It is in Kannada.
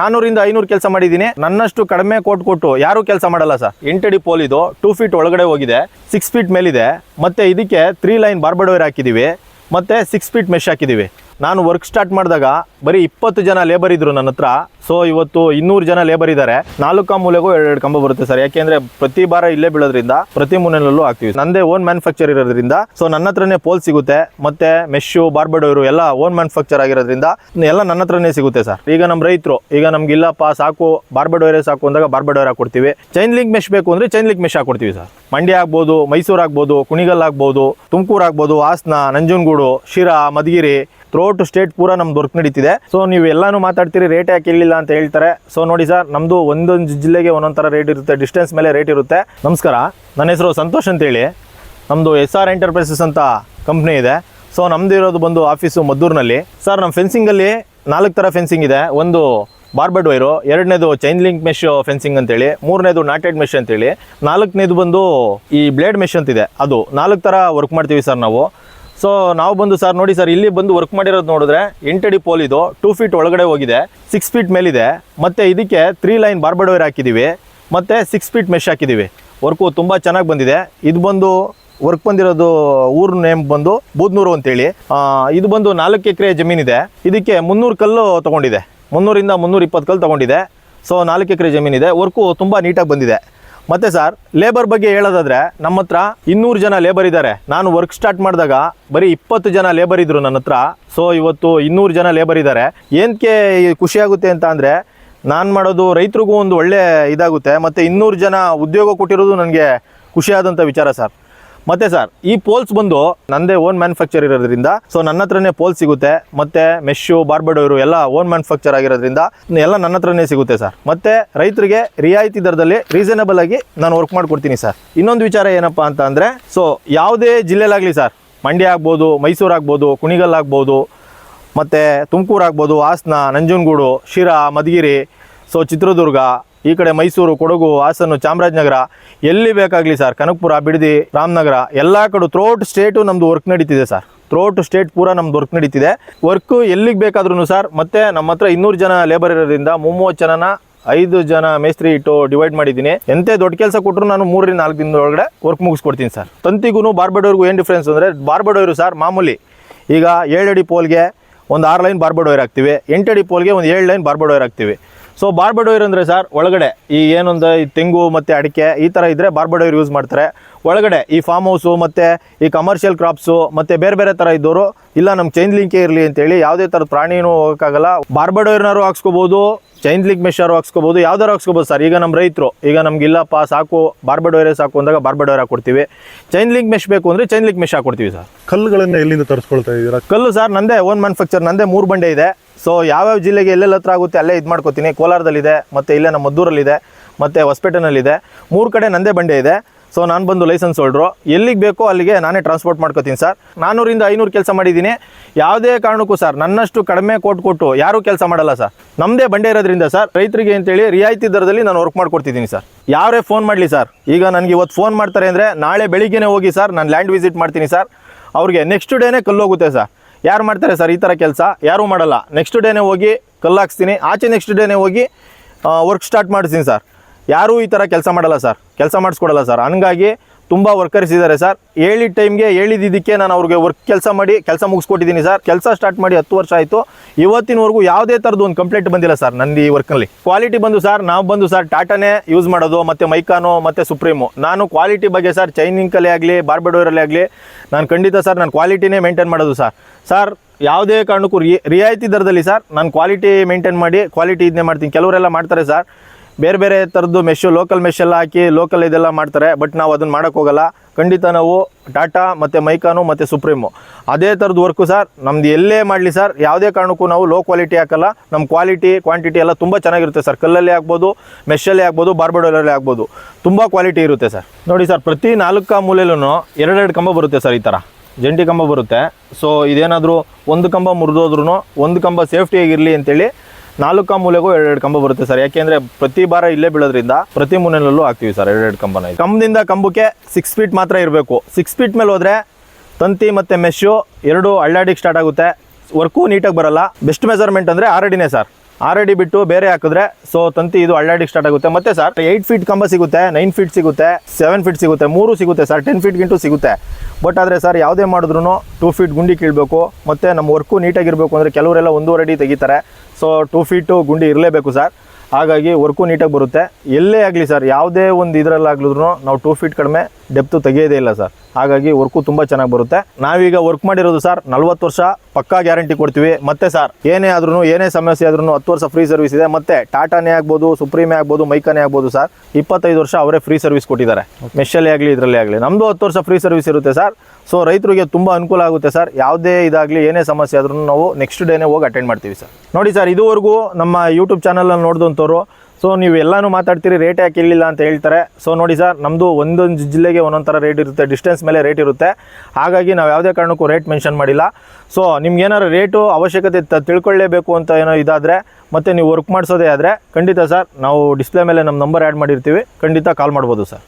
ನಾನೂರಿಂದ ಐನೂರು ಕೆಲಸ ಮಾಡಿದ್ದೀನಿ. ನನ್ನಷ್ಟು ಕಡಿಮೆ ಕೋಟ್ ಕೊಟ್ಟು ಯಾರು ಕೆಲಸ ಮಾಡಲ್ಲ ಸರ್. ಎಂಟಡಿ ಪೋಲ್ ಇದು ಟೂ ಫೀಟ್ ಒಳಗಡೆ ಹೋಗಿದೆ ಸಿಕ್ಸ್ ಫೀಟ್ ಮೇಲಿದೆ. ಮತ್ತೆ ಇದಕ್ಕೆ ತ್ರೀ ಲೈನ್ ಬಾರ್ಬಡೋರ್ ಹಾಕಿದ್ದೀವಿ, ಮತ್ತೆ ಸಿಕ್ಸ್ ಫೀಟ್ ಮೆಶ್ ಹಾಕಿದ್ದೀವಿ. ನಾನು ವರ್ಕ್ ಸ್ಟಾರ್ಟ್ ಮಾಡಿದಾಗ ಬರೀ ಇಪ್ಪತ್ತು ಜನ ಲೇಬರ್ ಇದ್ರು ನನ್ನ ಹತ್ರ. ಸೊ ಇವತ್ತು ಇನ್ನೂರು ಜನ ಲೇಬರ್ ಇದ್ದಾರೆ ನಾಲ್ಕು ಮೂಲೆಗೂ ಎರಡು ಕಂಬ ಬರುತ್ತೆ ಸರ್. ಯಾಕೆಂದ್ರೆ ಪ್ರತಿ ಬಾರ ಇಲ್ಲೇ ಬೀಳೋದ್ರಿಂದ ಪ್ರತಿ ಮೂಲೆಯಲ್ಲೂ ಹಾಕ್ತೀವಿ. ನಂದೇ ಓನ್ ಮ್ಯಾನುಫ್ಯಾಕ್ಚರ್ ಇರೋದ್ರಿಂದ. ಸೊ ನನ್ನ ಹತ್ರನೇ ಪೋಲ್ ಸಿಗುತ್ತೆ. ಮತ್ತೆ ಮೆಶ್ಶು, ಬಾರ್ಬಡೋರು ಎಲ್ಲ ಓನ್ ಮ್ಯಾನುಫ್ಯಾಕ್ಚರ್ ಆಗಿರೋದ್ರಿಂದ ಎಲ್ಲ ನನ್ನ ಹತ್ರನೇ ಸಿಗುತ್ತೆ ಸರ್. ಈಗ ನಮ್ಮ ರೈತರು, ಈಗ ನಮ್ಗೆ ಇಲ್ಲಪ್ಪ, ಸಾಕು, ಬಾರ್ಬಡೋರೆ ಸಾಕು ಅಂದಾಗ ಬಾರ್ಬಡೋರ್ ಹಾಕೊಡ್ತೀವಿ. ಚೈನ್ ಲಿಂಕ್ ಮೆಶ್ ಬೇಕು ಅಂದ್ರೆ ಚೈನ್ ಲಿಂಕ್ ಮೆಶ್ ಹಾಕೊಡ್ತೀವಿ ಸರ್. ಮಂಡ್ಯ ಆಗ್ಬೋದು, ಮೈಸೂರು ಆಗ್ಬೋದು, ಕುಣಿಗಲ್ ಆಗ್ಬೋದು, ತುಮಕೂರು ಆಗ್ಬೋದು, ಹಾಸನ, ನಂಜನಗೂಡು, ಶಿರಾ, ಮಧುಗಿರಿ ಥ್ರೋಟ್ ಸ್ಟೇಟ್ ಪೂರ ನಮ್ದು ವರ್ಕ್ ನಡೀತಿದೆ. ಸೊ ನೀವು ಎಲ್ಲಾನು ಮಾತಾಡ್ತೀರಿ ರೇಟ್ ಯಾಕೆ ಇರಲಿಲ್ಲ ಅಂತ ಹೇಳ್ತಾರೆ. ಸೊ ನೋಡಿ ಸರ್ ನಮ್ಮದು ಒಂದೊಂದು ಜಿಲ್ಲೆಗೆ ಒಂದೊಂದು ಥರ ರೇಟ್ ಇರುತ್ತೆ ಡಿಸ್ಟೆನ್ಸ್ ಮೇಲೆ ರೇಟ್ ಇರುತ್ತೆ. ನಮಸ್ಕಾರ, ನನ್ನ ಹೆಸರು ಸಂತೋಷ್ ಅಂತೇಳಿ. ನಮ್ಮದು ಎಸ್ ಆರ್ ಎಂಟರ್ಪ್ರೈಸಸ್ ಅಂತ ಕಂಪ್ನಿ ಇದೆ. ಸೊ ನಮ್ದು ಇರೋದು ಬಂದು ಆಫೀಸು ಮದ್ದೂರಿನಲ್ಲಿ. ಸರ್ ನಮ್ಮ ಫೆನ್ಸಿಂಗಲ್ಲಿ ನಾಲ್ಕು ಥರ ಫೆನ್ಸಿಂಗ್ ಇದೆ. ಒಂದು ಬಾರ್ಬಡ್ ವೈರು ಎರಡನೇದು ಚೈನ್ ಲಿಂಕ್ ಮೆಶ್ ಫೆನ್ಸಿಂಗ್ ಅಂತೇಳಿ, ಮೂರನೇದು ನಾಟೆಡ್ ಮೆಶ್ ಅಂತೇಳಿ, ನಾಲ್ಕನೇದು ಬಂದು ಈ ಬ್ಲೇಡ್ ಮೆಶ್ ಅಂತಿದೆ. ಅದು ನಾಲ್ಕು ಥರ ವರ್ಕ್ ಮಾಡ್ತೀವಿ ಸರ್ ನಾವು. ಸೊ ನಾವು ಬಂದು ಸರ್ ನೋಡಿ ಸರ್ ಇಲ್ಲಿ ಬಂದು ವರ್ಕ್ ಮಾಡಿರೋದು ನೋಡಿದ್ರೆ ಎಂಟಡಿ ಪೋಲ್ ಇದು ಟೂ ಫೀಟ್ ಒಳಗಡೆ ಹೋಗಿದೆ ಸಿಕ್ಸ್ ಫೀಟ್ ಮೇಲಿದೆ, ಮತ್ತೆ ಇದಕ್ಕೆ ತ್ರೀ ಲೈನ್ ಬಾರ್ಬಡ್ ಹಾಕಿದ್ದೀವಿ ಮತ್ತೆ ಸಿಕ್ಸ್ ಫೀಟ್ ಮೆಶ್ ಹಾಕಿದ್ದೀವಿ ವರ್ಕು ತುಂಬ ಚೆನ್ನಾಗಿ ಬಂದಿದೆ. ಇದು ಬಂದು ವರ್ಕ್ ಬಂದಿರೋದು ಊರ್ ನೇಮ್ ಬಂದು ಬೂದ್ನೂರು ಅಂತೇಳಿ. ಇದು ಬಂದು ನಾಲ್ಕು ಎಕರೆ ಜಮೀನಿದೆ ಇದಕ್ಕೆ ಮುನ್ನೂರು ಕಲ್ಲು ತಗೊಂಡಿದೆ. ಮುನ್ನೂರಿಂದ ಮುನ್ನೂರ ಇಪ್ಪತ್ತು ಕಲ್ಲು ತಗೊಂಡಿದೆ. ಸೊ ನಾಲ್ಕು ಎಕರೆ ಜಮೀನಿದೆ ವರ್ಕು ತುಂಬ ನೀಟಾಗಿ ಬಂದಿದೆ. ಮತ್ತೆ ಸರ್ ಲೇಬರ್ ಬಗ್ಗೆ ಹೇಳೋದಾದ್ರೆ ನಮ್ಮ ಹತ್ರ ಇನ್ನೂರು ಜನ ಲೇಬರ್ ಇದ್ದಾರೆ. ನಾನು ವರ್ಕ್ ಸ್ಟಾರ್ಟ್ ಮಾಡಿದಾಗ ಬರೀ ಇಪ್ಪತ್ತು ಜನ ಲೇಬರ್ ಇದ್ರು ನನ್ನ ಹತ್ರ. ಸೊ ಇವತ್ತು ಇನ್ನೂರು ಜನ ಲೇಬರ್ ಇದ್ದಾರೆ. ಏನಕ್ಕೆ ಖುಷಿ ಆಗುತ್ತೆ ಅಂತ ಅಂದರೆ, ನಾನು ಮಾಡೋದು ರೈತರಿಗೂ ಒಂದು ಒಳ್ಳೆ ಇದಾಗುತ್ತೆ, ಮತ್ತು ಇನ್ನೂರು ಜನ ಉದ್ಯೋಗ ಕೊಟ್ಟಿರೋದು ನನಗೆ ಖುಷಿಯಾದಂಥ ವಿಚಾರ ಸರ್. ಮತ್ತೆ ಸರ್, ಈ ಪೋಲ್ಸ್ ಬಂದು ನಂದೇ ಓನ್ ಮ್ಯಾನುಫ್ಯಾಕ್ಚರ್ ಇರೋದ್ರಿಂದ ಸೊ ನನ್ನ ಹತ್ರನೇ ಪೋಲ್ ಸಿಗುತ್ತೆ, ಮತ್ತೆ ಮೆಶು ಬಾರ್ಬಡೋರು ಎಲ್ಲ ಓನ್ ಮ್ಯಾನುಫ್ಯಾಕ್ಚರ್ ಆಗಿರೋದ್ರಿಂದ ಎಲ್ಲ ನನ್ನ ಹತ್ರನೇ ಸಿಗುತ್ತೆ ಸರ್. ಮತ್ತೆ ರೈತರಿಗೆ ರಿಯಾಯಿತಿ ದರದಲ್ಲಿ ರೀಸನಬಲ್ ಆಗಿ ನಾನು ವರ್ಕ್ ಮಾಡ್ಕೊಡ್ತೀನಿ ಸರ್. ಇನ್ನೊಂದು ವಿಚಾರ ಏನಪ್ಪ ಅಂತ ಅಂದ್ರೆ ಸೊ ಯಾವುದೇ ಜಿಲ್ಲೆಲಾಗಲಿ ಸರ್, ಮಂಡ್ಯ ಆಗ್ಬೋದು, ಮೈಸೂರು ಆಗ್ಬೋದು, ಕುಣಿಗಲ್ ಆಗ್ಬೋದು, ಮತ್ತು ತುಮಕೂರು ಆಗ್ಬೋದು, ಹಾಸನ, ನಂಜನಗೂಡು, ಶಿರಾ, ಮಧುಗಿರಿ ಸೊ ಚಿತ್ರದುರ್ಗ ಈ ಕಡೆ ಮೈಸೂರು, ಕೊಡಗು, ಹಾಸನ, ಚಾಮರಾಜನಗರ ಎಲ್ಲಿ ಬೇಕಾಗಲಿ ಸರ್ ಕನಕಪುರ, ಬಿಡದಿ, ರಾಮನಗರ ಎಲ್ಲ ಕಡೆ ಥ್ರೋಟ್ ಸ್ಟೇಟು ನಮ್ಮದು ವರ್ಕ್ ನಡೀತಿದೆ ಸರ್ ಥ್ರೋಟ್ ಸ್ಟೇಟ್ ಪೂರ ನಮ್ದು ವರ್ಕ್ ನಡೀತಿದೆ. ವರ್ಕು ಎಲ್ಲಿಗೆ ಬೇಕಾದ್ರೂ ಸರ್ ಮತ್ತು ನಮ್ಮ ಹತ್ರ ಇನ್ನೂರು ಜನ ಲೇಬರ್ ಇರೋದ್ರಿಂದ ಮೂವತ್ತು ಜನನ ಐದು ಜನ ಮೇಸ್ತ್ರಿ ಇಟ್ಟು ಡಿವೈಡ್ ಮಾಡಿದ್ದೀನಿ. ಎಂತೆ ದೊಡ್ಡ ಕೆಲಸ ಕೊಟ್ಟರು ನಾನು ಮೂರರಿಂದ ನಾಲ್ಕು ದಿನದ ಒಳಗಡೆ ವರ್ಕ್ ಮುಗಿಸ್ಕೊಡ್ತೀನಿ ಸರ್ ತಂತಿಗೂ ಬಾರ್ಬಡೋರ್ಗೂ ಏನು ಡಿಫ್ರೆನ್ಸ್ ಅಂದರೆ ಬಾರ್ಬಡೋರು ಸರ್ ಮಾಮೂಲಿ ಈಗ ಏಳಡಿ ಪೋಲ್ಗೆ ಒಂದು ಆರು ಲೈನ್ ಬಾರ್ಬಡ್ ಹಾಕ್ತೀವಿ. ಎಂಟಡಿ ಪೋಲ್ಗೆ ಒಂದು ಏಳು ಲೈನ್ ಬಾರ್ಬಡ್ ಹಾಕ್ತೀವಿ. ಸೊ ಬಾರ್ಬಡೋಯರ್ ಅಂದರೆ ಸರ್ ಒಳಗಡೆ ಈ ಏನೊಂದು ಈ ತೆಂಗು ಮತ್ತು ಅಡಿಕೆ ಈ ಥರ ಇದ್ದರೆ ಬಾರ್ಬಡೋಯರ್ ಯೂಸ್ ಮಾಡ್ತಾರೆ. ಒಳಗಡೆ ಈ ಫಾರ್ಮ್ ಹೌಸು ಮತ್ತು ಈ ಕಮರ್ಷಿಯಲ್ ಕ್ರಾಪ್ಸು ಮತ್ತು ಬೇರೆ ಬೇರೆ ಥರ ಇದ್ದವರು ಇಲ್ಲ ನಮ್ಮ ಚೈನ್ ಲಿಂಕೇ ಇರಲಿ ಅಂತೇಳಿ ಯಾವುದೇ ಥರದ ಪ್ರಾಣಿನೂ ಹೋಗೋಕ್ಕಾಗಲ್ಲ. ಬಾರ್ಬಡೋರ್ನಾರು ಹಾಕ್ಸ್ಕೋಬೋದು ಚೈನ್ ಲಿಂಕ್ ಮೆಷರು ಹಾಕ್ಸ್ಕೋಬೋದು ಯಾವ್ದಾರು ಹಾಕ್ಸ್ಕೋಬೋದು ಸರ್ ಈಗ ನಮ್ಮ ರೈತರು ಈಗ ನಮ್ಗೆ ಇಲ್ಲಪ್ಪ ಸಾಕು ಬಾರ್ಬಡೋರೆ ಸಾಕು ಅಂದಾಗ ಬಾರ್ಬಡ್ ಹಾಕೊಡ್ತೀವಿ. ಚೈನ್ ಲಿಂಕ್ ಮೆಶ್ ಬೇಕು ಅಂದರೆ ಚೈನ್ ಲಿಂಕ್ ಮೆಶ್ ಹಾಕ್ಕೊಡ್ತೀವಿ ಸರ್ ಕಲ್ಲುಗಳನ್ನು ಎಲ್ಲಿಂದ ತರಿಸ್ಕೊಳ್ತಾ ಇದ್ದೀರಾ? ಕಲ್ಲು ಸರ್ ನಂದೇ ಓನ್ ಮ್ಯಾನುಫ್ಯಾಕ್ಚರ್ ನಂದೇ ಮೂರು ಬಂಡೆ ಇದೆ. ಸೊ ಯಾವ್ಯಾವ ಜಿಲ್ಲೆಗೆ ಎಲ್ಲೆಲ್ಲ ಹತ್ರ ಆಗುತ್ತೆ ಅಲ್ಲೇ ಇದು ಮಾಡ್ಕೋತೀನಿ. ಕೋಲಾರದಲ್ಲಿದೆ, ಮತ್ತು ಇಲ್ಲೇ ನಮ್ಮ ಮದ್ದೂರಲ್ಲಿದೆ, ಮತ್ತು ಹೊಸಪೇಟೆನಲ್ಲಿದೆ. ಮೂರು ಕಡೆ ನಂದೇ ಬಂಡೆ ಇದೆ. ಸೊ ನಾನು ಬಂದು ಲೈಸೆನ್ಸ್ ಹೋಲ್ಡ್ರು ಎಲ್ಲಿಗೆ ಬೇಕೋ ಅಲ್ಲಿಗೆ ನಾನೇ ಟ್ರಾನ್ಸ್ಪೋರ್ಟ್ ಮಾಡ್ಕೋತೀನಿ ಸರ್ ನಾನ್ನೂರಿಂದ ಐನೂರು ಕೆಲಸ ಮಾಡಿದ್ದೀನಿ. ಯಾವುದೇ ಕಾರಣಕ್ಕೂ ಸರ್ ನನ್ನಷ್ಟು ಕಡಿಮೆ ಕೋಟ್ ಕೊಟ್ಟು ಯಾರೂ ಕೆಲಸ ಮಾಡಲ್ಲ ಸರ್ ನಮ್ಮದೇ ಬಂಡೆ ಇರೋದ್ರಿಂದ ಸರ್ ರೈತರಿಗೆ ಅಂತೇಳಿ ರಿಯಾಯಿತಿ ದರದಲ್ಲಿ ನಾನು ವರ್ಕ್ ಮಾಡ್ಕೊಡ್ತಿದ್ದೀನಿ ಸರ್ ಯಾರೇ ಫೋನ್ ಮಾಡಲಿ ಸರ್ ಈಗ ನನಗೆ ಇವತ್ತು ಫೋನ್ ಮಾಡ್ತಾರೆ ಅಂದರೆ ನಾಳೆ ಬೆಳಿಗ್ಗೆನೇ ಹೋಗಿ ಸರ್ ನಾನು ಲ್ಯಾಂಡ್ ವಿಸಿಟ್ ಮಾಡ್ತೀನಿ ಸರ್ ಅವ್ರಿಗೆ ನೆಕ್ಸ್ಟ್ ಡೇನೇ ಕಲ್ಲೋಗುತ್ತೆ ಸರ್ ಯಾರು ಮಾಡ್ತಾರೆ ಸರ್ ಈ ಥರ ಕೆಲಸ? ಯಾರೂ ಮಾಡಲ್ಲ. ನೆಕ್ಸ್ಟ್ ಡೇನೇ ಹೋಗಿ ಕಲ್ಲು ಹಾಕ್ಸ್ತೀನಿ. ಆಚೆ ನೆಕ್ಸ್ಟ್ ಡೇನೇ ಹೋಗಿ ವರ್ಕ್ ಸ್ಟಾರ್ಟ್ ಮಾಡಿಸ್ತೀನಿ ಸರ್. ಯಾರೂ ಈ ಥರ ಕೆಲಸ ಮಾಡಲ್ಲ ಸರ್. ಕೆಲಸ ಮಾಡಿಸ್ಕೊಡಲ್ಲ ಸರ್. ಹಂಗಾಗಿ ತುಂಬ ವರ್ಕರ್ಸ್ ಇದ್ದಾರೆ ಸರ್ ಹೇಳಿದ ಟೈಮ್ಗೆ ಹೇಳಿದ್ದಕ್ಕೆ ನಾನು ಅವ್ರಿಗೆ ವರ್ಕ್ ಕೆಲಸ ಮಾಡಿ, ಕೆಲಸ ಮುಗಿಸ್ಕೊಟ್ಟಿದ್ದೀನಿ ಸರ್ ಕೆಲಸ ಸ್ಟಾರ್ಟ್ ಮಾಡಿ ಹತ್ತು ವರ್ಷ ಆಯಿತು. ಇವತ್ತಿನವರೆಗೂ ಯಾವುದೇ ಥರದ್ದು ಒಂದು ಕಂಪ್ಲೇಂಟ್ ಬಂದಿಲ್ಲ ಸರ್ ನಂದು ಈ ವರ್ಕ್ನಲ್ಲಿ ಕ್ವಾಲಿಟಿ ಬಂದು ಸರ್ ನಾವು ಬಂದು ಸರ್ ಟಾಟಾನೇ ಯೂಸ್ ಮಾಡೋದು, ಮತ್ತು ಮೈಕಾನು ಮತ್ತು ಸುಪ್ರೀಮು ನಾನು ಕ್ವಾಲಿಟಿ ಬಗ್ಗೆ ಸರ್ ಚೈನಿಂಕಲ್ಲೇ ಆಗಲಿ ಬಾರ್ಬೆಡೋರಲ್ಲೇ ಆಗಲಿ, ನಾನು ಖಂಡಿತ ಸರ್ ನಾನು ಕ್ವಾಲಿಟಿನೇ ಮೇಂಟೈನ್ ಮಾಡೋದು ಸರ್ ಸರ್ ಯಾವುದೇ ಕಾರಣಕ್ಕೂ ರಿಯಾಯಿತಿ ದರದಲ್ಲಿ ಸರ್ ನಾನು ಕ್ವಾಲಿಟಿ ಮೇಂಟೈನ್ ಮಾಡಿ ಕ್ವಾಲಿಟಿ ಇದನ್ನೇ ಮಾಡ್ತೀನಿ. ಕೆಲವರೆಲ್ಲ ಮಾಡ್ತಾರೆ ಸರ್ ಬೇರೆ ಬೇರೆ ಥರದ್ದು ಮೆಶ್ಶು ಲೋಕಲ್ ಮೆಶೆಲ್ಲ ಹಾಕಿ ಲೋಕಲ್ ಇದೆಲ್ಲ ಮಾಡ್ತಾರೆ ಬಟ್ ನಾವು ಅದನ್ನು ಮಾಡೋಕ್ಕೆ ಹೋಗಲ್ಲ. ಖಂಡಿತ ನಾವು ಟಾಟಾ ಮತ್ತು ಮೈಕಾನು ಮತ್ತು ಸುಪ್ರೀಮು ಅದೇ ಥರದ್ದು ವರ್ಕು ಸರ್ ನಮ್ದು ಎಲ್ಲೇ ಮಾಡಲಿ ಸರ್ ಯಾವುದೇ ಕಾರಣಕ್ಕೂ ನಾವು ಲೋ ಕ್ವಾಲಿಟಿ ಹಾಕಲ್ಲ. ನಮ್ಮ ಕ್ವಾಲಿಟಿ ಕ್ವಾಂಟಿಟಿ ಎಲ್ಲ ತುಂಬ ಚೆನ್ನಾಗಿರುತ್ತೆ ಸರ್ ಕಲ್ಲಲ್ಲೇ ಆಗ್ಬೋದು ಮೆಶ್ಶಲ್ಲಿ ಆಗ್ಬೋದು ಬಾರ್ಬಡೋಲಲ್ಲಿ ಆಗ್ಬೋದು ತುಂಬ ಕ್ವಾಲಿಟಿ ಇರುತ್ತೆ ಸರ್ ನೋಡಿ ಸರ್ ಪ್ರತಿ ನಾಲ್ಕು ಮೂಲೆಯಲ್ಲೂ ಎರಡೆರಡು ಕಂಬ ಬರುತ್ತೆ ಸರ್ ಈ ಥರ ಜಂಟಿ ಕಂಬ ಬರುತ್ತೆ. ಸೊ ಇದೇನಾದರೂ ಒಂದು ಕಂಬ ಮುರಿದೋದ್ರೂ ಒಂದು ಕಂಬ ಸೇಫ್ಟಿಯಾಗಿರಲಿ ಅಂತೇಳಿ ನಾಲ್ಕು ಮೂಲೆಗೂ ಎರಡೆರಡು ಕಂಬ ಬರುತ್ತೆ ಸರ್. ಯಾಕೆಂದ್ರೆ ಪ್ರತಿ ಬಾರ ಇಲ್ಲೇ ಬೀಳೋದ್ರಿಂದ ಪ್ರತಿ ಮೂಲೆಯಲ್ಲೂ ಹಾಕ್ತೀವಿ ಸರ್ ಎರಡೆರಡು ಕಂಬನ ಕಂಬದಿಂದ ಕಂಬಕ್ಕೆ ಸಿಕ್ಸ್ ಫೀಟ್ ಮಾತ್ರ ಇರಬೇಕು. ಸಿಕ್ಸ್ ಫೀಟ್ ಮೇಲೆ ಹೋದ್ರೆ ತಂತಿ ಮತ್ತು ಮೆಶು ಎರಡು ಅಳ್ಳಾಡಿಗೆ ಸ್ಟಾರ್ಟ್ ಆಗುತ್ತೆ. ವರ್ಕು ನೀಟಾಗಿ ಬರಲ್ಲ. ಬೆಸ್ಟ್ ಮೆಜರ್ಮೆಂಟ್ ಅಂದರೆ ಅಡಿನೇ ಸರ್. ಆರ್ ಅಡಿ ಬಿಟ್ಟು ಬೇರೆ ಹಾಕಿದ್ರೆ ಸೊ ತಂತಿ ಇದು ಅಳ್ಳಾಡಿಗೆ ಸ್ಟಾರ್ಟ್ ಆಗುತ್ತೆ. ಮತ್ತೆ ಸರ್ ಏಯ್ಟ್ ಫೀಟ್ ಕಂಬ ಸಿಗುತ್ತೆ ನೈನ್ ಫೀಟ್ ಸಿಗುತ್ತೆ ಸೆವೆನ್ ಫೀಟ್ ಸಿಗುತ್ತೆ, ಮೂರು ಸಿಗುತ್ತೆ ಸರ್. ಟೆನ್ ಫೀಟ್ಗಿಂಟು ಸಿಗುತ್ತೆ. ಬಟ್ ಆದರೆ ಸರ್ ಯಾವುದೇ ಮಾಡಿದ್ರು ಟೂ ಫೀಟ್ ಗುಂಡಿ ಕೀಳಬೇಕು. ಮತ್ತು ನಮ್ಮ ವರ್ಕು ನೀಟಾಗಿರಬೇಕು ಅಂದರೆ ಕೆಲವರೆಲ್ಲ ಒಂದೂವರೆ ಅಡಿ ತೆಗಿತಾರೆ. ಸೊ ಟೂ ಫೀಟು ಗುಂಡಿ ಇರಲೇಬೇಕು ಸರ್ ಹಾಗಾಗಿ ವರ್ಕು ನೀಟಾಗಿ ಬರುತ್ತೆ. ಎಲ್ಲೇ ಆಗಲಿ ಸರ್ ಯಾವುದೇ ಒಂದು ಇದರಲ್ಲಾಗ್ಲಿದ್ರು ನಾವು ಟೂ ಫೀಟ್ ಕಡಿಮೆ ಡೆಪ್ತು ತೆಗೆಯೋದೇ ಇಲ್ಲ ಸರ್ ಹಾಗಾಗಿ ವರ್ಕು ತುಂಬ ಚೆನ್ನಾಗಿ ಬರುತ್ತೆ. ನಾವೀಗ ವರ್ಕ್ ಮಾಡಿರೋದು ಸರ್ ನಲ್ವತ್ತು ವರ್ಷ ಪಕ್ಕಾ ಗ್ಯಾರಂಟಿ ಕೊಡ್ತೀವಿ. ಮತ್ತೆ ಸರ್ ಏನೇ ಆದ್ರೂ ಏನೇ ಸಮಸ್ಯೆ ಆದ್ರೂ ಹತ್ತು ವರ್ಷ ಫ್ರೀ ಸರ್ವಿಸ್ ಇದೆ. ಮತ್ತೆ ಟಾಟಾನೇ ಆಗ್ಬೋದು ಸುಪ್ರೀಮೇ ಆಗ್ಬೋದು ಮೈಕಾನೇ ಆಗ್ಬೋದು ಸರ್ ಇಪ್ಪತ್ತೈದು ವರ್ಷ ಅವರೇ ಫ್ರೀ ಸರ್ವಿಸ್ ಕೊಟ್ಟಿದ್ದಾರೆ. ಮೆಷಲ್ಲೇ ಆಗಲಿ ಇದರಲ್ಲೇ ಆಗಲಿ. ನಮ್ಮದು ಹತ್ತು ವರ್ಷ ಫ್ರೀ ಸರ್ವಿಸ್ ಇರುತ್ತೆ ಸರ್ ಸೊ ರೈತರಿಗೆ ತುಂಬ ಅನುಕೂಲ ಆಗುತ್ತೆ ಸರ್ ಯಾವುದೇ ಇದಾಗಲಿ, ಏನೇ ಸಮಸ್ಯೆ ಆದ್ರೂ ನಾವು ನೆಕ್ಸ್ಟ್ ಡೇನೇ ಹೋಗಿ ಅಟೆಂಡ್ ಮಾಡ್ತೀವಿ ಸರ್ ನೋಡಿ ಸರ್ ಇದುವರೆಗೂ ನಮ್ಮ ಯೂಟ್ಯೂಬ್ ಚಾನಲಲ್ಲಿ ನೋಡಿದಂಥವ್ರು ಸೊ ನೀವು ಎಲ್ಲನೂ ಮಾತಾಡ್ತೀರಿ ರೇಟ್ ಯಾಕೆ ಇರಲಿಲ್ಲ ಅಂತ ಹೇಳ್ತಾರೆ. ಸೊ ನೋಡಿ ಸರ್ ನಮ್ಮದು ಒಂದೊಂದು ಜಿಲ್ಲೆಗೆ ಒಂದೊಂದು ಥರ ರೇಟ್ ಇರುತ್ತೆ ಡಿಸ್ಟೆನ್ಸ್ ಮೇಲೆ ರೇಟ್ ಇರುತ್ತೆ. ಹಾಗಾಗಿ ನಾವು ಯಾವುದೇ ಕಾರಣಕ್ಕೂ ರೇಟ್ ಮೆನ್ಷನ್ ಮಾಡಿಲ್ಲ. ಸೊ ನಿಮ್ಗೆ ಏನಾರು ರೇಟು ಅವಶ್ಯಕತೆ ತಿಳ್ಕೊಳ್ಳೇಬೇಕು ಅಂತ ಏನೋ ಇದಾದರೆ, ಮತ್ತು ನೀವು ವರ್ಕ್ ಮಾಡಿಸೋದೇ ಆದರೆ ಖಂಡಿತ ಸರ್ ನಾವು ಡಿಸ್ಪ್ಲೇ ಮೇಲೆ ನಮ್ಮ ನಂಬರ್ ಆ್ಯಡ್ ಮಾಡಿರ್ತೀವಿ. ಖಂಡಿತ ಕಾಲ್ ಮಾಡ್ಬೋದು ಸರ್